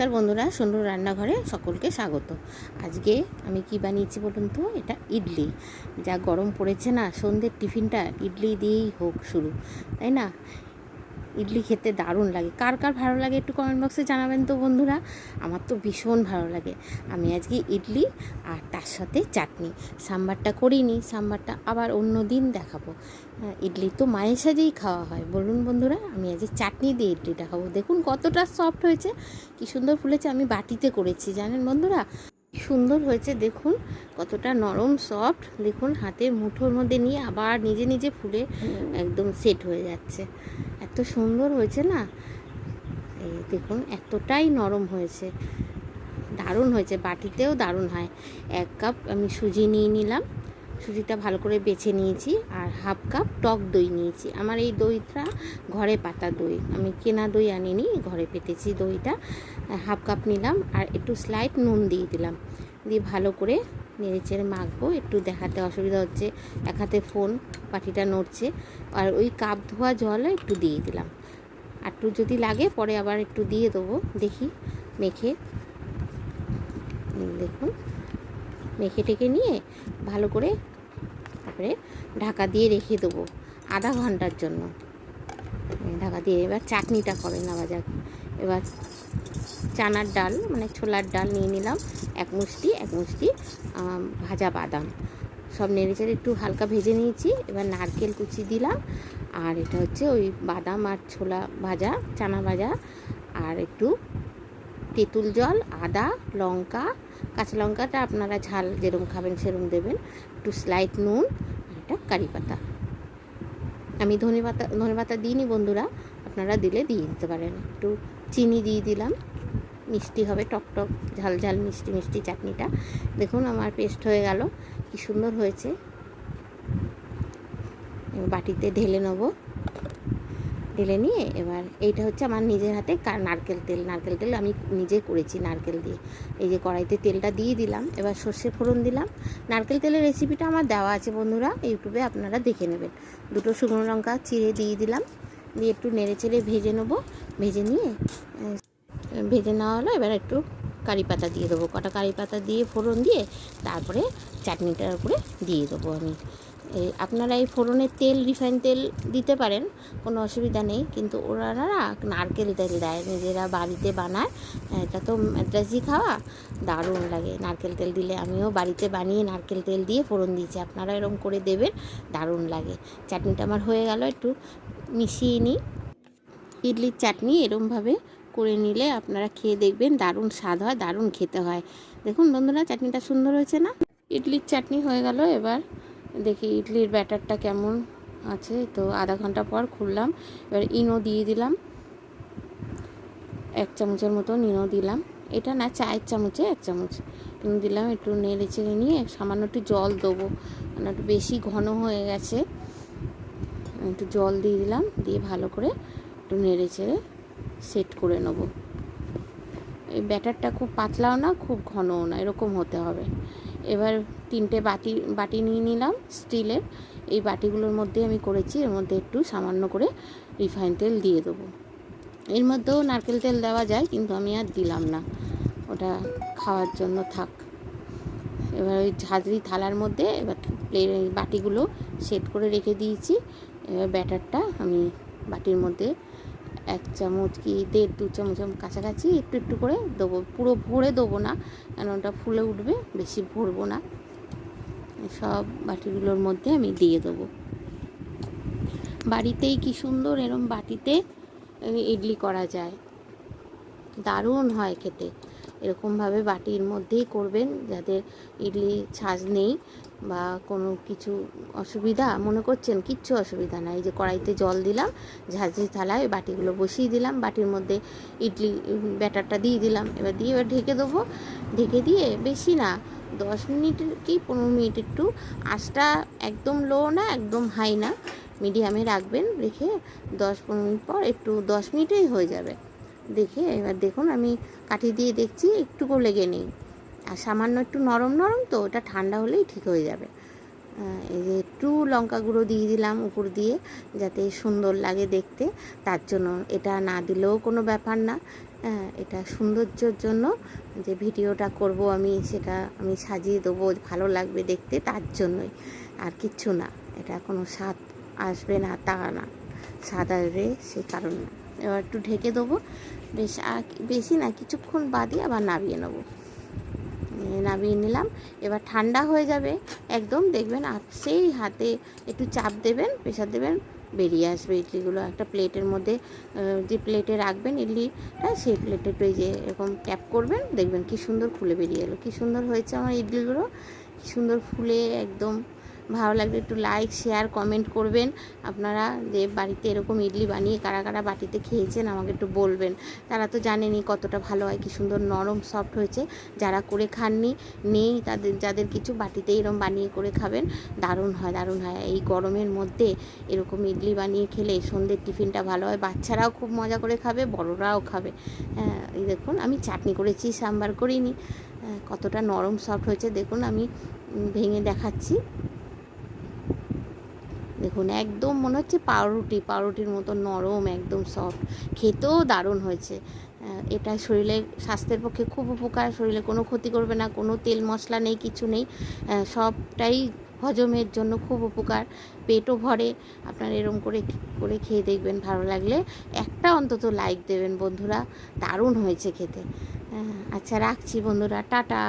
নমস্কার বন্ধুরা সুন্দর রান্নাঘরে সকলকে স্বাগত। আজকে আমি কি বানিয়েছি বলুন তো? এটা ইডলি। যা গরম পড়েছে না, সন্ধ্যের টিফিনটা ইডলি দিয়েই হোক শুরু, তাই না? ইডলি খেতে দারুণ লাগে। কার কার ভালো লাগে একটু কমেন্ট বক্সে জানাবেন তো বন্ধুরা? আমার তো ভীষণ ভালো লাগে। আমি আজকে ইডলি আর তার সাথে চাটনি। সাম্বারটা করিনি সাম্বারটা আবার অন্য দিন দেখাবো। হ্যাঁ, ইডলি তো মায়ের সাজেই খাওয়া হয়। বলুন বন্ধুরা আমি আজকে চাটনি দিয়ে ইডলিটা খাব। দেখুন কতটা সফট হয়েছে কি সুন্দর ফুলেছে। আমি বাটিতে করেছি জানেন বন্ধুরা? সুন্দর হয়েছে, দেখুন। কতটা নরম সফট দেখুন হাতে মুঠোর মধ্যে নিয়ে আবার নিজে নিজে ফুলে একদম সেট হয়ে যাচ্ছে। এত সুন্দর হয়েছে না? এই দেখুন, এতটাই নরম হয়েছে। দারুণ হয়েছে, বাটিতেও দারুণ হয়। এক কাপ আমি সুজি নিয়ে নিলাম। সুজিটা ভালো করে বেছে নিয়েছি আর হাফ কাপ টক দই নিয়েছি। আমার এই দইটা ঘরে পাতা দই। আমি কেনা দই আনিনি, ঘরে পেতেছি দইটা। হাফ কাপ নিলাম আর একটু স্লাইড নুন দিয়ে দিলাম। দিয়ে ভালো করে নেড়েচেড়ে মাখবো। একটু দেখাতে অসুবিধা হচ্ছে, এক হাতে ফোন পাটিটা নড়ছে। আর ওই কাপ ধোয়া জল একটু দিয়ে দিলাম। আর একটু যদি লাগে পরে আবার একটু দিয়ে দেবো। দেখি, মেখে। দেখুন মেখে টেকে নিয়ে ভালো করে তারপরে ঢাকা দিয়ে রেখে দেবো আধা ঘণ্টার জন্য। ঢাকা দিয়ে এবার চাটনিটা করে নেওয়া যাক। এবার চানার ডাল মানে ছোলার ডাল নিয়ে নিলাম, এক মুষ্টি এক মুষ্টি ভাজা বাদাম। সব নেড়ে চেড়ে একটু হালকা ভেজে নিয়েছি। এবার নারকেল কুচি দিলাম, আর এটা হচ্ছে ওই বাদাম আর ছোলা ভাজা, চানা ভাজা, আর একটু তেঁতুল জল, আদা, লঙ্কা কাঁচা লঙ্কাটা আপনারা ঝাল যেরকম খাবেন সেরকম দেবেন। একটু স্লাইট নুন, একটা কারি পাতা। আমি ধনে পাতা ধনে পাতা দিইনি বন্ধুরা, আপনারা দিলে দিয়ে দিতে পারেন। একটু চিনি দিয়ে দিলাম, মিষ্টি হবে, টক টক, ঝাল ঝাল, মিষ্টি মিষ্টি চাটনিটা। দেখুন আমার পেস্ট হয়ে গেল, কি সুন্দর হয়েছে। বাটিতে ঢেলে নেব। ঢেলে নিয়ে এবার এইটা হচ্ছে আমার নিজের হাতে নারকেল তেল। নারকেল তেল আমি নিজে করেছি নারকেল দিয়ে। এই যে কড়াইতে তেলটা দিয়ে দিলাম, এবার সর্ষে ফোড়ন দিলাম। নারকেল তেলের রেসিপিটা আমার দেওয়া আছে বন্ধুরা, ইউটিউবে আপনারা দেখে নেবেন। দুটো শুকনো লঙ্কা চিড়ে দিয়ে দিলাম। দিয়ে একটু নেড়ে চেড়ে ভেজে নেব। ভেজে নিয়ে ভেজে নেওয়া হলো। এবার একটু কারি পাতা দিয়ে দেবো। কটা কারি পাতা দিয়ে ফোড়ন দিয়ে তারপরে চাটনিটার উপরে দিয়ে দেবো আমি। এই আপনারা এই ফোড়নের তেল, রিফাইন তেল দিতে পারেন, কোনো অসুবিধা নেই। কিন্তু না নারকেল তেল দেয়, নিজেরা বাড়িতে বানায়। এটা তো ম্যাদ্রাসি খাওয়া, দারুণ লাগে। নারকেল তেল দিলে আমিও বাড়িতে বানিয়ে নারকেল তেল দিয়ে ফোড়ন দিয়েছি। আপনারা এরকম করে দেবেন, দারুণ লাগে। চাটনিটা আমার হয়ে গেল, একটু মিশিয়ে নিই। ইডলির চাটনি এরমভাবে করে নিলে আপনারা খেয়ে দেখবেন, দারুণ স্বাদ হয়, দারুণ খেতে হয়। দেখুন বন্ধুরা, চাটনিটা সুন্দর হয়েছে না? ইডলির চাটনি হয়ে গেল এবার। দেখি ইডলির ব্যাটারটা কেমন আছে। তো আধা ঘণ্টা পর খুললাম, এবার ইনো দিয়ে দিলাম। এক চামচের মতো ইনো দিলাম। এটা না, চায়ের চামচে, এক চামচ ইনো দিলাম। একটু নেড়ে চেড়ে নিয়ে সামান্য একটু জল দেবো মানে একটু বেশি ঘন হয়ে গেছে। একটু জল দিয়ে দিলাম, দিয়ে ভালো করে একটু নেড়ে চেড়ে সেট করে নেব। এই ব্যাটারটা খুব পাতলাও না, খুব ঘনও না, এরকম হতে হবে। এবার তিনটে বাটি বাটি নিয়ে নিলাম স্টিলের। এই বাটিগুলোর মধ্যে আমি করেছি, এর মধ্যে একটু সামান্য করে রিফাইন তেল দিয়ে দেবো। এর মধ্যেও নারকেল তেল দেওয়া যায়, কিন্তু আমি আর দিলাম না। ওটা খাওয়ার জন্য থাক। এবার ওই ঝাঁঝরি থালার মধ্যে এবার প্লে বাটিগুলো সেট করে রেখে দিয়েছি। এবার ব্যাটারটা আমি বাটির মধ্যে এক চামচ কি দেড় দু চামচ কাছাকাছি একটু একটু করে দেবো। পুরো ভরে দেবো না, কেন ওটা ফুলে উঠবে, বেশি ভরবো না। সব বাটিগুলোর মধ্যে আমি দিয়ে দেবো। বাড়িতেই কি সুন্দর এরম বাটিতে ইডলি করা যায়। দারুণ হয় খেতে। এরকমভাবে বাটির মধ্যেই করবেন যাদের ইডলি ছাঁচ নেই বা কোনো কিছু অসুবিধা, মনে করছেন কিচ্ছু অসুবিধা নাই। এই যে কড়াইতে জল দিলাম, ঝাঁঝরি থালায় বাটিগুলো বসিয়ে দিলাম, বাটির মধ্যে ইডলি ব্যাটারটা দিয়ে দিলাম। এবার দিয়ে এবার ঢেকে দেবো। ঢেকে দিয়ে বেশি না, দশ মিনিট কি পনেরো মিনিট একটু আঁচটা একদম লো না, একদম হাই না, মিডিয়ামে রাখবেন রেখে দশ পনেরো মিনিট পর একটু দশ মিনিটেই হয়ে যাবে। দেখে এবার দেখুন আমি কাঠি দিয়ে দেখছি একটুকু লেগে নেই। আর সামান্য একটু নরম নরম তো ওটা ঠান্ডা হলেই ঠিক হয়ে যাবে। এই যে একটু লঙ্কা গুঁড়ো দিয়ে দিলাম উপর দিয়ে যাতে সুন্দর লাগে দেখতে। তার জন্য এটা না দিলেও কোনো ব্যাপার না। হ্যাঁ এটা সৌন্দর্যর জন্য যে ভিডিওটা করব আমি সেটা আমি সাজিয়ে দেবো, ভালো লাগবে দেখতে তার জন্যই। আর কিচ্ছু না, এটা কোনো স্বাদ আসবে না, তা না। স্বাদ আসবে সে কারণ। না এবার একটু ঢেকে দেবো। বেশ বেশি না, কিছুক্ষণ বাদে আবার নামিয়ে নেব। নামিয়ে নিলাম। এবার ঠান্ডা হয়ে যাবে একদম, দেখবেন সেই হাতে একটু চাপ দেবেন, প্রেশার দেবেন, বেরিয়ে আসবে ইডলিগুলো। একটা প্লেটের মধ্যে যে প্লেটে রাখবেন ইডলিটা, সেই প্লেটে একটু যে এরকম ট্যাপ করবেন, দেখবেন কি সুন্দর ফুলে বেরিয়ে এলো। কী সুন্দর হয়েছে আমার ইডলিগুলো। কি সুন্দর ফুলে একদম ভালো লাগলে একটু লাইক শেয়ার কমেন্ট করবেন। আপনারা যে বাড়িতে এরকম ইডলি বানিয়ে কারা কারা বাটিতে খেয়েছেন আমাকে একটু বলবেন। তারা তো জানেনি কতটা ভালো হয় কি সুন্দর নরম সফট হয়েছে। যারা করে খাননি নেই তাদের যাদের কিছু বাটিতে এরকম বানিয়ে করে খাবেন দারুণ হয় দারুণ হয়। এই গরমের মধ্যে এরকম ইডলি বানিয়ে খেলে সন্ধ্যের টিফিনটা ভালো হয়। বাচ্চারাও খুব মজা করে খাবে বড়রাও খাবে। হ্যাঁ এই দেখুন আমি চাটনি করেছি সাম্বার করিনি। হ্যাঁ, কতটা নরম সফট হয়েছে। দেখুন আমি ভেঙে দেখাচ্ছি। দেখুন, একদম মনে হচ্ছে পাউরুটি, পাউরুটির মতো নরম, একদম সফট খেতেও দারুণ হয়েছে। এটা শরীরে, স্বাস্থ্যের পক্ষে খুব উপকার, শরীরে কোনো ক্ষতি করবে না, কোনো তেল মশলা নেই, কিছু নেই। সবটাই হজমের জন্য খুব উপকার। পেটও ভরে, আপনার এরম করে করে খেয়ে দেখবেন, ভালো লাগলে। একটা অন্তত লাইক দেবেন বন্ধুরা, দারুণ হয়েছে খেতে। আচ্ছা রাখছি বন্ধুরা, টাটা।